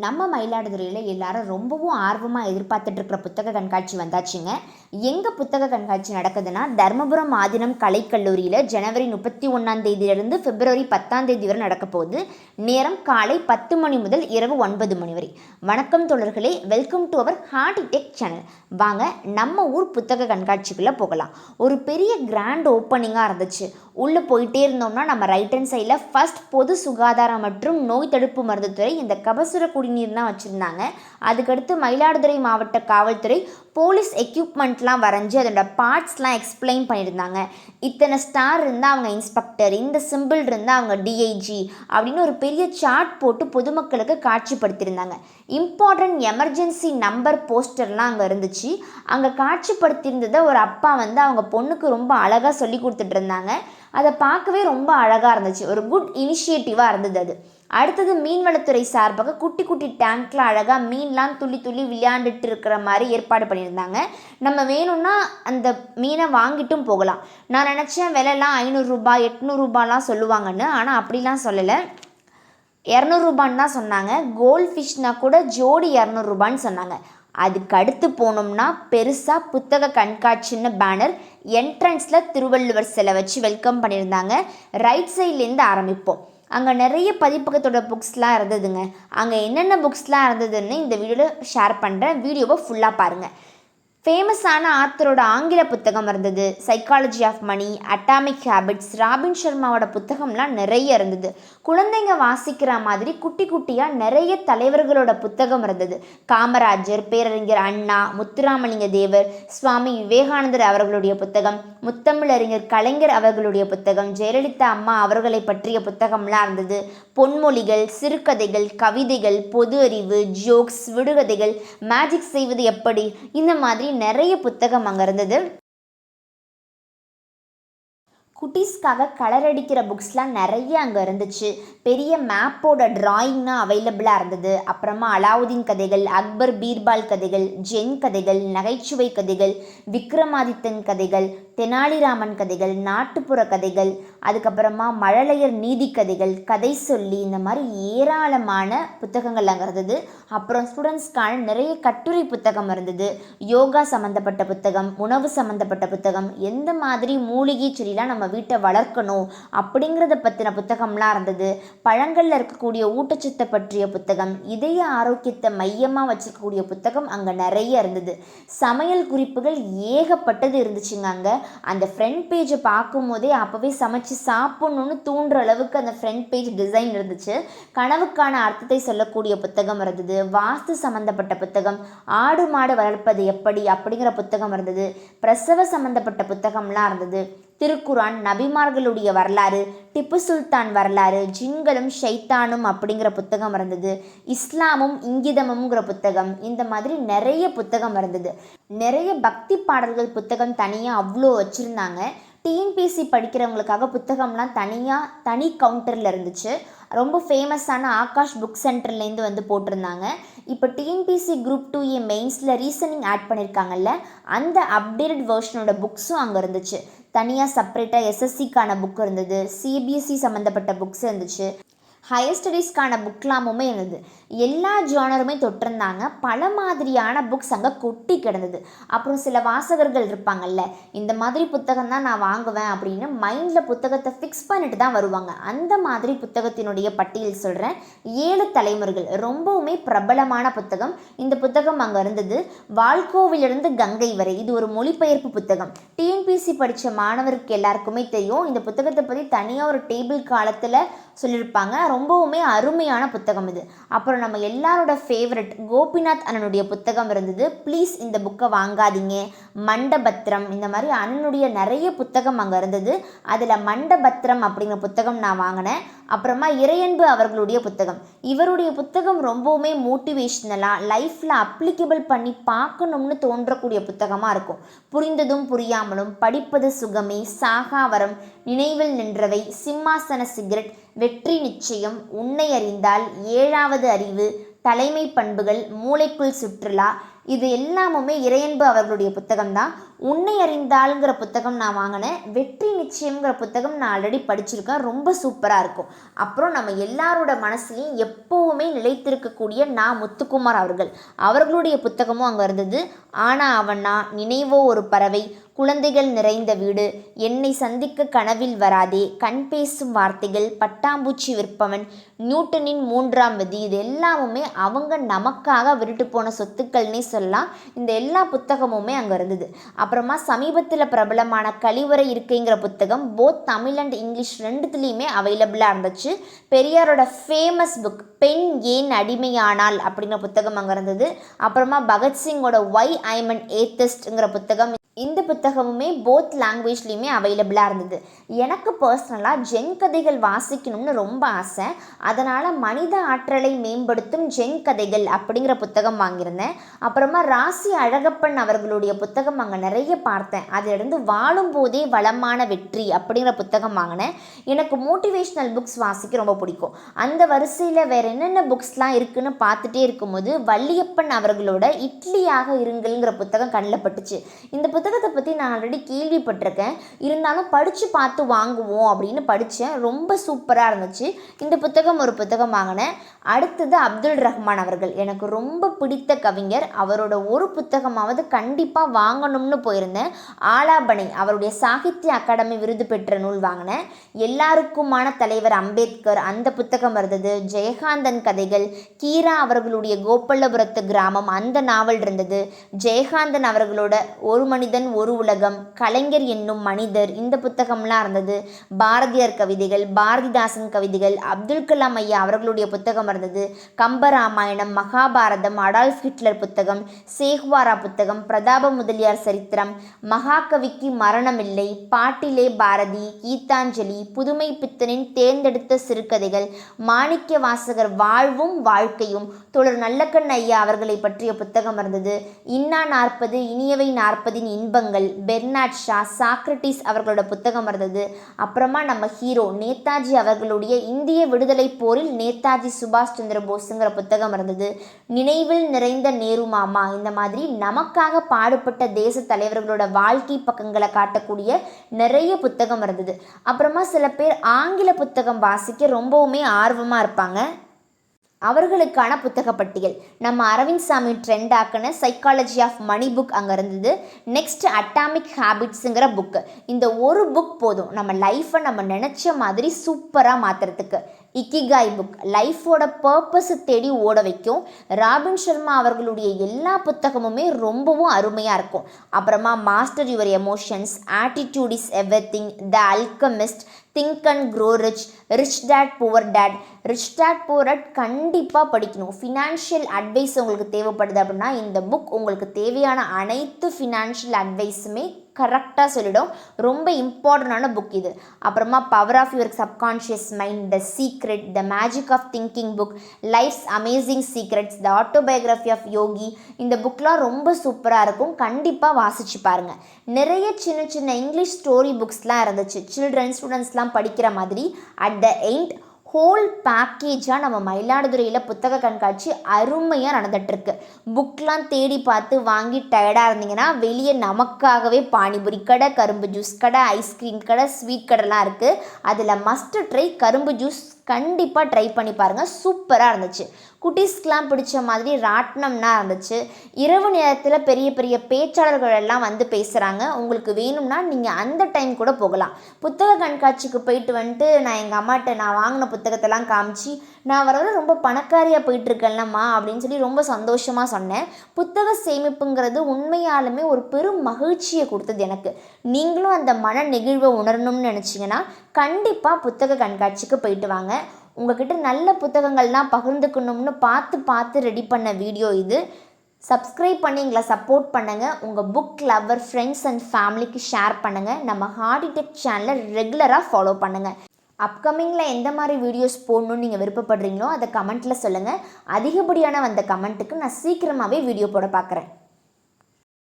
நம்ம மயிலாடுதுறையில் எல்லாரும் ரொம்பவும் ஆர்வமாக எதிர்பார்த்துட்ருக்கிற புத்தக கண்காட்சி வந்தாச்சுங்க. எங்கள் புத்தக கண்காட்சி நடக்குதுன்னா தர்மபுரம் ஆதினம் கலைக்கல்லூரியில் ஜனவரி முப்பத்தி ஒன்றாம் தேதியிலிருந்து பிப்ரவரி பத்தாம் தேதி வரை நடக்க போகுது. நேரம் காலை பத்து மணி முதல் இரவு ஒன்பது மணி வரை. வணக்கம் தோழர்களே welcome to our hard tech channel. வாங்க நம்ம ஊர் புத்தக கண்காட்சிக்குள்ளே போகலாம். ஒரு பெரிய கிராண்ட் ஓப்பனிங்காக இருந்துச்சு. உள்ளே போயிட்டே இருந்தோம்னா நம்ம ரைட் ஹேண்ட் சைடில் ஃபஸ்ட் பொது சுகாதாரம் மற்றும் நோய் தடுப்பு மருந்துத்துறை இந்த கபசுர குடிநீர் தான் வச்சுருந்தாங்க. அதுக்கடுத்து மயிலாடுதுறை மாவட்ட காவல்துறை போலீஸ் எக்யூப்மெண்ட்லாம் வரைஞ்சி அதோட பார்ட்ஸ்லாம் எக்ஸ்பிளைன் பண்ணியிருந்தாங்க. இத்தனை ஸ்டார் இருந்தால் அவங்க இன்ஸ்பெக்டர் இந்த சிம்பிள் இருந்தால் அவங்க டிஐஜி அப்படின்னு ஒரு பெரிய சார்ட் போட்டு பொதுமக்களுக்கு காட்சிப்படுத்தியிருந்தாங்க. இம்பார்ட்டன்ட் எமர்ஜென்சி நம்பர் போஸ்டர்லாம் அங்கே இருந்துச்சு. அங்கே காட்சிப்படுத்தியிருந்ததை ஒரு அப்பா வந்து அவங்க பொண்ணுக்கு ரொம்ப அழகாக சொல்லி கொடுத்துட்டு இருந்தாங்க. அதை பார்க்கவே ரொம்ப அழகாக இருந்துச்சு. ஒரு குட் இனிஷியேட்டிவாக இருந்தது அது. அடுத்தது மீன்வளத்துறை சார்பாக குட்டி குட்டி டேங்க்ல அழகாக மீன்லாம் துள்ளி துள்ளி விளையாண்டுட்டு இருக்கிற மாதிரி ஏற்பாடு பண்ணியிருந்தாங்க. நம்ம வேணும்னா அந்த மீனை வாங்கிட்டும் போகலாம். நான் நினச்சேன் விலைலாம் ஐநூறுரூபா எட்நூறுபாலாம் சொல்லுவாங்கன்னு. ஆனால் அப்படிலாம் சொல்லலை. இரநூறுபான்னு தான் சொன்னாங்க. கோல்ட் ஃபிஷ்னால் கூட ஜோடி இரநூறுபான்னு சொன்னாங்க. அதுக்கு அடுத்து போனோம்னா பெருசாக புத்தக கண்காட்சின்னு பேனர் என்ட்ரன்ஸில் திருவள்ளுவர் சிலை வச்சு வெல்கம் பண்ணியிருந்தாங்க. ரைட் சைட்லேருந்து ஆரம்பிப்போம். அங்கே நிறைய பதிப்பகத்தோட புக்ஸ்லாம் இருந்ததுங்க. அங்கே என்னென்ன புக்ஸ்லாம் இருந்ததுன்னு இந்த வீடியோவில் ஷேர் பண்ணுறேன் வீடியோவை ஃபுல்லாக பாருங்கள் ஃபேமஸான ஆத்தரோட ஆங்கில புத்தகம் இருந்தது. Psychology of money atomic habits Robin சர்மாவோட புத்தகம்லாம் நிறைய இருந்தது. குழந்தைங்க வாசிக்கிற மாதிரி குட்டி குட்டியாக நிறைய தலைவர்களோட புத்தகம் இருந்தது. காமராஜர் பேரறிஞர் அண்ணா முத்துராமலிங்க தேவர் சுவாமி விவேகானந்தர் அவர்களுடைய புத்தகம் முத்தமிழறிஞர் கலைஞர் அவர்களுடைய புத்தகம் ஜெயலலிதா அம்மா அவர்களை பற்றிய புத்தகம்லாம் இருந்தது. பொன்மொழிகள் சிறுகதைகள் கவிதைகள் பொது அறிவு ஜோக்ஸ் விடுகதைகள் மேஜிக் செய்வது எப்படி? இந்த மாதிரி நிறைய புத்தகம் அங்கே இருந்தது. குட்டீஸ்க்காக கலர் அடிக்கிற புக்ஸ்லாம் நிறைய அங்கே இருந்துச்சு. பெரிய மேப்போட ட்ராயிங்னா அவைலபிளாக இருந்தது. அப்புறமா அலாவுதீன் கதைகள் அக்பர் பீர்பால் கதைகள் ஜென் கதைகள் நகைச்சுவை கதைகள் விக்ரமாதித்தன் கதைகள் தெனாலிராமன் கதைகள் நாட்டுப்புற கதைகள் அதுக்கப்புறமா மழலையர் நீதி கதைகள் கதை சொல்லி இந்த மாதிரி ஏராளமான புத்தகங்கள் அங்கே இருந்தது. அப்புறம் ஸ்டூடெண்ட்ஸ்க்கான நிறைய கட்டுரை புத்தகம் இருந்தது. யோகா சம்மந்தப்பட்ட புத்தகம் உணவு சம்மந்தப்பட்ட புத்தகம் எந்த மாதிரி மூலிகை செடிலாம் நம்ம வீட்டை வளர்க்கணும் அப்படிங்கிறத பற்றின புத்தகம்லாம் இருந்தது. பழங்களில் இருக்கக்கூடிய ஊட்டச்சத்தை பற்றிய புத்தகம் இதய ஆரோக்கியத்தை மையமாக வச்சுருக்கக்கூடிய புத்தகம் அங்கே நிறைய இருந்தது. சமையல் குறிப்புகள் ஏகப்பட்டது இருந்துச்சுங்க அங்கே. அந்த ஃப்ரண்ட் பேஜை பார்க்கும்போதே அப்போவே சமைச்சு சாப்பிட்ணுன்னு தூண்டுற அளவுக்கு அந்த ஃப்ரண்ட் பேஜ் டிசைன் இருந்துச்சு. கனவுக்கான அர்த்தத்தை சொல்லக்கூடிய புத்தகம் இருந்தது. வாஸ்து சம்மந்தப்பட்ட புத்தகம் ஆடு மாடு வளர்ப்பது எப்படி அப்படிங்கிற புத்தகம் இருந்தது. பிரசவ சம்மந்தப்பட்ட புத்தகம்லாம் இருந்தது. திருக்குரான் நபிமார்களுடைய வரலாறு டிப்பு சுல்தான் வரலாறு ஜின்களும் ஷைத்தானும் அப்படிங்கிற புத்தகம் இருந்தது. இஸ்லாமும் இங்கிதமுங்கிற புத்தகம். இந்த மாதிரி நிறைய புத்தகம் இருந்தது. நிறைய பக்தி பாடல்கள் புத்தகம் தனியாக அவ்வளோ வச்சுருந்தாங்க. டிஎன்பிஎஸ்சி படிக்கிறவங்களுக்காக புத்தகம்லாம் தனியாக தனி கவுண்டரில் இருந்துச்சு. ரொம்ப ஃபேமஸான ஆகாஷ் புக் சென்டர்லேருந்து வந்து போட்டிருந்தாங்க. இப்போ டிஎன்பிசி குரூப் டூ ஏ மெயின்ஸில் ரீசனிங் ஆட் பண்ணியிருக்காங்கல்ல அந்த அப்டேட்டட் வேர்ஷனோட புக்ஸும் அங்கே இருந்துச்சு. தனியாக செப்பரேட்டாக எஸ்எஸ்சிக்கான புக் இருந்தது சிபிஎஸ்சி சம்மந்தப்பட்ட புக்ஸ் இருந்துச்சு. ஹையர் ஸ்டடீஸ்க்கான புக்லாமுமே இருந்தது. எல்லா ஜானருமே தொட்டிருந்தாங்க. பல மாதிரியான புக்ஸ் அங்கே கொட்டி கிடந்தது. அப்புறம் சில வாசகர்கள் இருப்பாங்கல்ல இந்த மாதிரி புத்தகம் தான் நான் வாங்குவேன் அப்படின்னு மைண்டில் புத்தகத்தை ஃபிக்ஸ் பண்ணிட்டு தான் வருவாங்க. அந்த மாதிரி புத்தகத்தினுடைய பட்டியல் சொல்கிறேன் ஏழு தலைமுறைகள் ரொம்பவுமே பிரபலமான புத்தகம். இந்த புத்தகம் அங்கே இருந்தது. வால்கோவிலிருந்து கங்கை வரை. இது ஒரு மொழிபெயர்ப்பு புத்தகம். டிஎன்பிசி படித்த மாணவருக்கு எல்லாருக்குமே தெரியும். இந்த புத்தகத்தை பற்றி தனியாக ஒரு டேபிள் காலத்தில் சொல்லியிருப்பாங்க. ரொம்பவுமே அருமையான புத்தகம் இது. அப்புறம் நம்ம எல்லாரோட ஃபேவரட் கோபிநாத் அண்ணனுடைய புத்தகம் இருந்தது. ப்ளீஸ் இந்த புக்கை வாங்காதீங்க. மண்டபத்திரம் இந்த மாதிரி அண்ணனுடைய நிறைய புத்தகம் அங்கே இருந்தது. அதில் மண்டபத்திரம் அப்படிங்கிற புத்தகம் நான் வாங்கினேன். அப்புறமா இறையன்பு அவர்களுடைய புத்தகம். இவருடைய புத்தகம் ரொம்பவுமே மோட்டிவேஷ்னலாக லைஃப்பில் அப்ளிகபிள் பண்ணி பார்க்கணும்னு தோன்றக்கூடிய புத்தகமாக இருக்கும். புரிந்ததும் புரியாமலும் படிப்பது சுகமே சாகாவரம் நினைவில் நின்றவை சிம்மாசன சிகரெட் வெற்றி நிச்சயம் உன்னை அறிந்தால் ஏழாவது அறிவு தலைமை பண்புகள் மூளைக்குள் சுற்றுலா இது எல்லாமுமே இறையன்பு அவர்களுடைய புத்தகம் தான் உன்னை அறிந்தாளுங்கிற புத்தகம் நான் வாங்கினேன். வெற்றி நிச்சயம்ங்கிற புத்தகம் நான் ஆல்ரெடி படிச்சிருக்கேன். ரொம்ப சூப்பராக இருக்கும். அப்புறம் நம்ம எல்லாரோட மனசுலையும் எப்போவுமே நிலைத்திருக்கக்கூடிய நான் முத்துக்குமார் அவர்கள். அவர்களுடைய புத்தகமும் அங்கே இருந்தது. ஆனால் அவனா நினைவோ ஒரு பறவை. குழந்தைகள் நிறைந்த வீடு. என்னை சந்திக்க கனவில் வராதே. கண் பேசும் வார்த்தைகள். பட்டாம்பூச்சி விற்பவன். நியூட்டனின் மூன்றாம் விதி. இது எல்லாமுமே அவங்க நமக்காக விருட்டு போன சொத்துக்கள்னே சொல்லலாம் இந்த எல்லா புத்தகமுமே அங்கே இருந்தது. அப்புறமா சமீபத்தில் பிரபலமான கழிவறை இருக்கைங்கிற புத்தகம் போத் தமிழ் அண்ட் இங்கிலீஷ் ரெண்டுத்துலேயுமே அவைலபிளாக இருந்துச்சு. பெரியாரோட ஃபேமஸ் புக் பெண் ஏன் அடிமையானால் அப்படிங்கிற புத்தகம் அங்கே இருந்தது. அப்புறமா பகத்சிங்கோட ஒய் ஐமன் ஏத்தஸ்ட்ங்கிற புத்தகம் இந்த புத்தகமுமே போத் லாங்குவேஜ்லேயுமே அவைலபிளாக இருந்தது. எனக்கு பர்சனலாக ஜென் கதைகள் வாசிக்கணும்னு ரொம்ப ஆசை. அதனால் மனித ஆற்றலை மேம்படுத்தும் ஜென் கதைகள் அப்படிங்கிற புத்தகம் வாங்கியிருந்தேன். அப்புறமா ராசி அழகப்பன் அவர்களுடைய புத்தகம் அங்கே நிறைய பார்த்தேன். அதிலிருந்து வாழும் போதே வளமான வெற்றி அப்படிங்கிற புத்தகம் வாங்கினேன். எனக்கு மோட்டிவேஷ்னல் புக்ஸ் வாசிக்க ரொம்ப பிடிக்கும். அந்த வரிசையில் வேறு என்னென்ன புக்ஸ்லாம் இருக்குன்னு பார்த்துட்டே இருக்கும்போது வள்ளியப்பன் அவர்களோட இட்லியாக இருங்கள்ங்கிற புத்தகம் கண்ணில் பட்டுச்சு. இந்த புத்தகத்தை பற்றி நான் ஆல்ரெடி கேள்விப்பட்டிருக்கேன். இருந்தாலும் படித்து பார்த்து வாங்குவோம் அப்படின்னு படித்தேன் ரொம்ப சூப்பராக இருந்துச்சு. இந்த புத்தகம் ஒரு புத்தகம் வாங்கினேன் அடுத்தது அப்துல் ரஹ்மான் அவர்கள். எனக்கு ரொம்ப பிடித்த கவிஞர். அவரோட ஒரு புத்தகமாவது கண்டிப்பாக வாங்கணும்னு போயிருந்தேன். ஆலாபனை அவருடைய சாகித்ய அகாடமி விருது பெற்ற நூல் வாங்கினேன். எல்லாருக்குமான தலைவர் அம்பேத்கர் அந்த புத்தகம் இருந்தது. ஜெயகாந்தன் கதைகள் கீரா அவர்களுடைய கோப்பல்லபுரத்து கிராமம் அந்த நாவல் இருந்தது. ஜெயகாந்தன் அவர்களோட ஒரு மனிதன் ஒரு உலகம். கலைஞர் என்னும் மனிதர் இந்த புத்தகம்லாம் இருந்தது. பாரதியார் கவிதைகள் பாரதிதாசன் கவிதைகள் அப்துல் கலாம் ஐயா அவர்களுடைய புத்தகம் இருந்தது. கம்பராமாயணம் மகாபாரதம் அடால்ஃப் ஹிட்லர் புத்தகம் சேஹ்வாரா புத்தகம் பிரதாப முதலியார் சரித்திரம் மகாகவிக்கு மரணமில்லை பாட்டிலே பாரதி கீதாஞ்சலி புதுமை பித்தனின் தேர்ந்தெடுத்த சிறுகதைகள் மாணிக்க வாசகர் வாழ்வும் வாழ்க்கையும். தொடர் நல்லக்கண் ஐயா அவர்களை பற்றிய புத்தகம் இருந்தது. இன்னா நாற்பது இனியவை நாற்பதின் இன்பங்கள் பெர்னாட் ஷா சாக்ரட்டிஸ் அவர்களோட புத்தகம் இருந்தது. அப்புறமா நம்ம ஹீரோ நேதாஜி அவர்களுடைய இந்திய விடுதலை போரில் நேதாஜி சுபாஷ் சந்திர போஸுங்கிற புத்தகம் இருந்தது. நினைவில் நிறைந்த நேரு மாமா இந்த மாதிரி நமக்காக பாடுபட்ட தேச தலைவர்களோட வாழ்க்கை பக்கங்களை காட்டக்கூடிய நிறைய புத்தகம் இருந்தது. அப்புறமா சில பேர் ஆங்கில புத்தகம் வாசிக்க ரொம்பவுமே ஆர்வமாக இருப்பாங்க. அவர்களுக்கான புத்தக பட்டியல். நம்ம அரவிந்த் சாமி ட்ரெண்ட் ஆக்கின சைக்காலஜி ஆஃப் மணி புக் அங்கே இருந்தது. நெக்ஸ்ட் அட்டாமிக் ஹேபிட்ஸுங்கிற புக்கு இந்த ஒரு புக் போதும். நம்ம லைஃப்பை நம்ம நினச்ச மாதிரி சூப்பராக மாற்றுறதுக்கு இக்கிகாய் புக் லைஃபோட பர்பஸை தேடி ஓட வைக்கும். ராபின் சர்மா அவர்களுடைய எல்லா புத்தகமுமே ரொம்பவும் அருமையாக இருக்கும். அப்புறமா master your emotions attitude is everything the alchemist think and grow rich rich dad poor dad rich dad poor dad கண்டிப்பாக படிக்கணும். ஃபினான்ஷியல் அட்வைஸ் உங்களுக்கு தேவைப்படுது அப்படின்னா இந்த புக் உங்களுக்கு தேவையான அனைத்து ஃபினான்ஷியல் அட்வைஸுமே கரெக்டாக சொல்லிடும். ரொம்ப இம்பார்ட்டண்டான புக் இது. அப்புறமா power of your subconscious mind the secret the magic of thinking book life's amazing secrets the autobiography of yogi இந்த புக்லாம் ரொம்ப சூப்பராக இருக்கும். கண்டிப்பாக வாசிச்சு பாருங்கள் நிறைய சின்ன சின்ன இங்கிலீஷ் ஸ்டோரி புக்ஸ்லாம் இருந்துச்சு. சில்ட்ரன் ஸ்டூடெண்ட்ஸ்லாம் படிக்கிற மாதிரி. அட் த எண்ட் ஹோல் பேக்கேஜாக நம்ம மயிலாடுதுறையில் புத்தக கண்காட்சி அருமையாக நடந்துகிட்ருக்கு புக்லாம் தேடி பார்த்து வாங்கி டயர்டாக இருந்தீங்கன்னா வெளியே நமக்காகவே பானிபுரி கடை கரும்பு ஜூஸ் கடை ஐஸ்கிரீம் கடை ஸ்வீட் கடைலாம் இருக்குது அதில் மஸ்ட் ட்ரை கரும்பு ஜூஸ் கண்டிப்பாக ட்ரை பண்ணி பாருங்கள் சூப்பராக இருந்துச்சு. குட்டீஸ்க்கெலாம் பிடிச்ச மாதிரி ராட்டினம்னா இருந்துச்சு. இரவு நேரத்தில் பெரிய பெரிய பேச்சாளர்கள் எல்லாம் வந்து பேசுகிறாங்க உங்களுக்கு வேணும்னா நீங்கள் அந்த டைம் கூட போகலாம். புத்தக கண்காட்சிக்கு போயிட்டு வந்துட்டு நான் எங்கள் அம்மாட்ட நான் வாங்கின புத்தகத்தெல்லாம் காமிச்சு நான் வர வர ரொம்ப பணக்காரியாக போயிட்டுருக்கேன்லம்மா அப்படின்னு சொல்லி ரொம்ப சந்தோஷமாக சொன்னேன். புத்தக சேமிப்புங்கிறது உண்மையாலுமே ஒரு பெரும் மகிழ்ச்சியை கொடுத்தது எனக்கு. நீங்களும் அந்த மன நெகிழ்வை உணரணும்னு நினச்சிங்கன்னா கண்டிப்பாக புத்தக கண்காட்சிக்கு போயிட்டு வாங்க. உங்ககிட்ட நல்ல புத்தகங்கள்லாம் பகிர்ந்துக்கணும்னு பார்த்து பார்த்து ரெடி பண்ண வீடியோ இது. சப்ஸ்கிரைப் பண்ணி எங்களை சப்போர்ட் பண்ணுங்கள் உங்கள் புக் லவர் ஃப்ரெண்ட்ஸ் அண்ட் ஃபேமிலிக்கு ஷேர் பண்ணுங்கள் நம்ம ஹார்டிடெக் சேனலை ரெகுலராக ஃபாலோ பண்ணுங்கள் அப்கமிங்கில் எந்த மாதிரி வீடியோஸ் போடணும்னு நீங்கள் விருப்பப்படுறீங்களோ அதை கமெண்ட்டில் சொல்லுங்கள் அதிகப்படியான வந்த கமெண்ட்டுக்கு நான் சீக்கிரமாகவே வீடியோ போட பார்க்குறேன்.